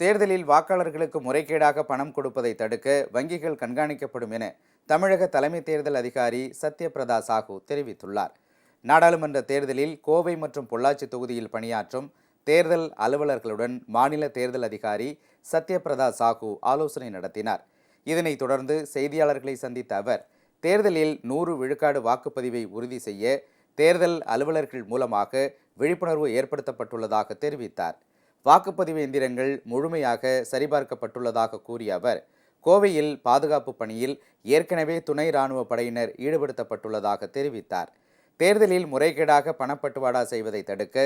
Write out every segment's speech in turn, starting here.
தேர்தலில் வாக்காளர்களுக்கு முறைகேடாக பணம் கொடுப்பதை தடுக்க வங்கிகள் கண்காணிக்கப்படும் என தமிழக தலைமை தேர்தல் அதிகாரி சத்யபிரதா சாஹூ தெரிவித்துள்ளார். நாடாளுமன்ற தேர்தலில் கோவை மற்றும் பொள்ளாச்சி தொகுதியில் பணியாற்றும் தேர்தல் அலுவலர்களுடன் மாநில தேர்தல் அதிகாரி சத்யபிரதா சாஹூ ஆலோசனை நடத்தினார். இதனைத் தொடர்ந்து செய்தியாளர்களை சந்தித்த அவர் தேர்தலில் நூறு விழுக்காடு வாக்குப்பதிவை உறுதி செய்ய தேர்தல் அலுவலர்கள் மூலமாக விழிப்புணர்வு ஏற்படுத்தப்பட்டுள்ளதாக தெரிவித்தார். வாக்குப்பதிவு எந்திரங்கள் முழுமையாக சரிபார்க்கப்பட்டுள்ளதாக கூறிய அவர் கோவையில் பாதுகாப்பு பணியில் ஏற்கனவே துணை இராணுவ படையினர் ஈடுபடுத்தப்பட்டுள்ளதாக தெரிவித்தார். தேர்தலில் முறைகேடாக பணப்பட்டுவாடா செய்வதை தடுக்க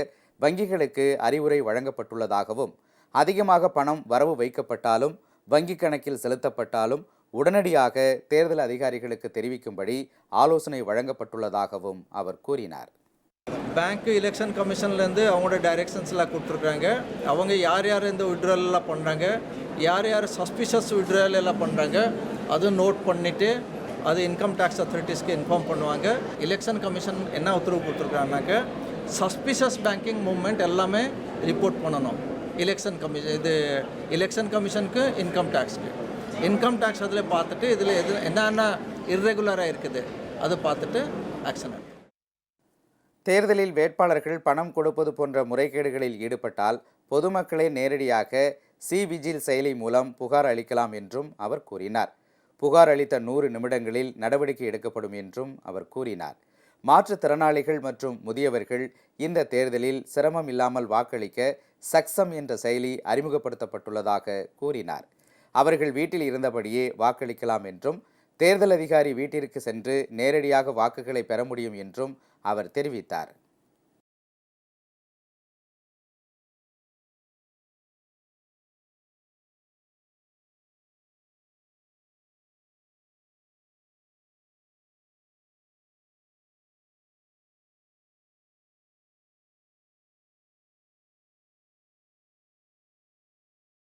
வங்கிகளுக்கு அறிவுரை வழங்கப்பட்டுள்ளதாகவும் அதிகமாக பணம் வரவு வைக்கப்பட்டாலும் வங்கிக் கணக்கில் செலுத்தப்பட்டாலும் உடனடியாக தேர்தல் அதிகாரிகளுக்கு தெரிவிக்கும்படி ஆலோசனை வழங்கப்பட்டுள்ளதாகவும் அவர் கூறினார். பேங்க்கு எலெக்ஷன் கமிஷன்லேருந்து அவங்களோட டைரெக்ஷன்ஸ்லாம் கொடுத்துருக்காங்க அவங்க யார் யார் இந்த withdrawal பண்ணுறாங்க யார் யார் சஸ்பிஷஸ் withdrawal எல்லாம் பண்ணுறாங்க அதுவும் நோட் பண்ணிவிட்டு அது இன்கம் டேக்ஸ் அத்தாரிட்டிஸ்க்கு இன்ஃபார்ம் பண்ணுவாங்க. எலெக்ஷன் கமிஷன் என்ன உத்தரவு கொடுத்துருக்காங்கனாக்க சஸ்பிஷஸ் பேங்கிங் மூவ்மெண்ட் எல்லாமே ரிப்போர்ட் பண்ணணும். எலெக்ஷன் கமிஷன் இது எலெக்ஷன் கமிஷனுக்கு இன்கம் டேக்ஸ்க்கு இன்கம் டேக்ஸ் அதில் பார்த்துட்டு இதில் எது என்னென்ன இர்ரெகுலராக இருக்குது அதை பார்த்துட்டு ஆக்ஷன் எடுக்கும் தேர்தலில் வேட்பாளர்கள் பணம் கொடுப்பது போன்ற முறைகேடுகளில் ஈடுபட்டால் பொதுமக்களே நேரடியாக சி விஜில் செயலி மூலம் புகார் அளிக்கலாம் என்றும் அவர் கூறினார். புகார் அளித்த நூறு நிமிடங்களில் நடவடிக்கை எடுக்கப்படும் என்றும் அவர் கூறினார். மாற்றுத்திறனாளிகள் மற்றும் முதியவர்கள் இந்த தேர்தலில் சிரமம் இல்லாமல் வாக்களிக்க சக்சம் என்ற செயலி அறிமுகப்படுத்தப்பட்டுள்ளதாக கூறினார். அவர்கள் வீட்டில் இருந்தபடியே வாக்களிக்கலாம் என்றும் தேர்தல் அதிகாரி வீட்டிற்கு சென்று நேரடியாக வாக்குகளை பெற முடியும் என்றும் அவர் தெரிவித்தார்.